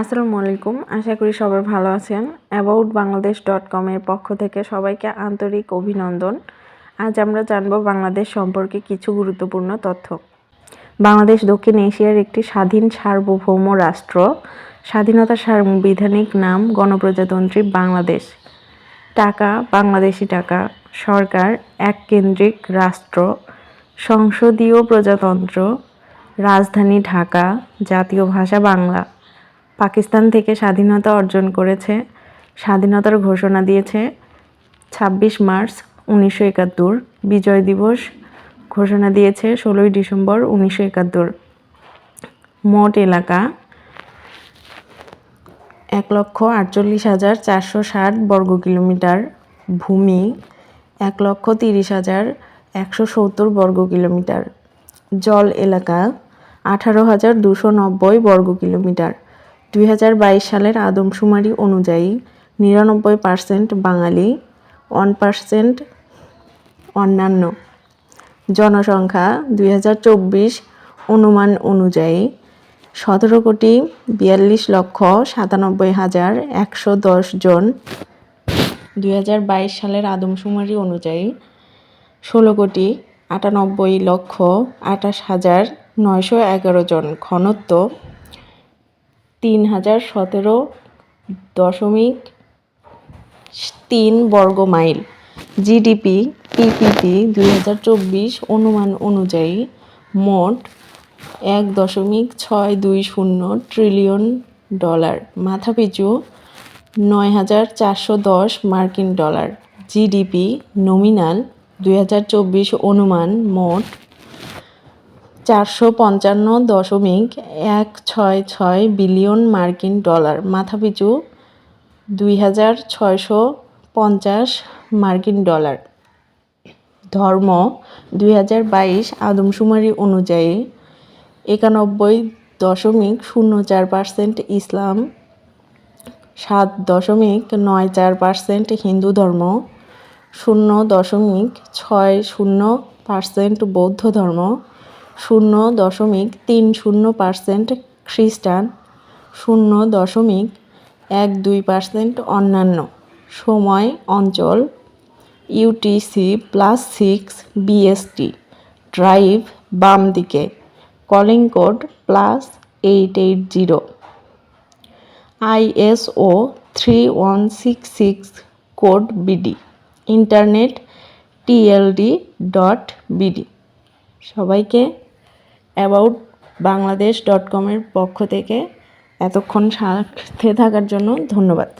আসসালামু আলাইকুম। আশা করি সবাই ভালো আছেন। অ্যাবাউট বাংলাদেশ ডট কমের পক্ষ থেকে সবাইকে আন্তরিক অভিনন্দন। আজ আমরা জানব বাংলাদেশ সম্পর্কে কিছু গুরুত্বপূর্ণ তথ্য। বাংলাদেশ দক্ষিণ এশিয়ার একটি স্বাধীন সার্বভৌম রাষ্ট্র। স্বাধীনতার সাংবিধানিক নাম গণপ্রজাতন্ত্রী বাংলাদেশ। টাকা, বাংলাদেশি টাকা, সরকার এক কেন্দ্রিক রাষ্ট্র, সংসদীয় প্রজাতন্ত্র, রাজধানী ঢাকা, জাতীয় ভাষা বাংলা। পাকিস্তান থেকে স্বাধীনতা অর্জন করেছে, স্বাধীনতার ঘোষণা দিয়েছে ছাব্বিশ মার্চ উনিশশো একাত্তর, বিজয় দিবস ঘোষণা দিয়েছে ষোলোই ডিসেম্বর উনিশশো একাত্তর। মোট এলাকা এক লক্ষ আটচল্লিশ হাজার চারশো ষাট বর্গ কিলোমিটার। ভূমি এক লক্ষ তিরিশ হাজার একশো সত্তর বর্গ কিলোমিটার। জল এলাকা আঠারো হাজার দুশো নব্বই বর্গ কিলোমিটার। দুই হাজার বাইশ সালের আদমশুমারি অনুযায়ী নিরানব্বই পার্সেন্ট বাঙালি, ওয়ান পার্সেন্ট অন্যান্য। জনসংখ্যা দুই হাজার চব্বিশ অনুমান অনুযায়ী সতেরো কোটি বিয়াল্লিশ লক্ষ সাতানব্বই হাজার একশো দশ জন। দুই হাজার বাইশ সালের আদমশুমারি অনুযায়ী ষোলো কোটি আটানব্বই লক্ষ আঠাশ হাজার নয়শো এগারো জন ঘনত্ব তিন হাজার সতেরো দশমিক তিন বর্গ মাইল। জিডিপি পিপিপি দুই হাজার চব্বিশ অনুমান অনুযায়ী মোট এক দশমিক ছয় দুই শূন্য ট্রিলিয়ন ডলার। মাথাপিছু নয় হাজার চারশো দশ মার্কিন ডলার। জিডিপি নমিনাল দুই হাজার চব্বিশ অনুমান মোট চারশো পঞ্চান্ন দশমিক এক ছয় ছয় বিলিয়ন মার্কিন ডলার। মাথাপিছু দুই হাজার ছয়শো পঞ্চাশ মার্কিন ডলার। ধর্ম দুই হাজার বাইশ আদমশুমারি অনুযায়ী একানব্বই দশমিক শূন্য চার পার্সেন্ট ইসলাম, সাত দশমিক নয় চার পার্সেন্ট হিন্দু ধর্ম, শূন্য দশমিক ছয় শূন্য পার্সেন্ট বৌদ্ধ ধর্ম শূন্য দশমিক তিন শূন্য পার্সেন্ট খ্রিস্টান, শূন্য দশমিক এক দুই পার্সেন্ট অন্যান্য। সময়, অঞ্চল UTC plus six BST drive বাম দিকে। Calling code plus eight eight zero ISO three one six six code BD internet TLD dot BD সবাইকে অ্যাবাউট বাংলাদেশ ডট কমের পক্ষ থেকে এতক্ষণ সাথে থাকার জন্য ধন্যবাদ।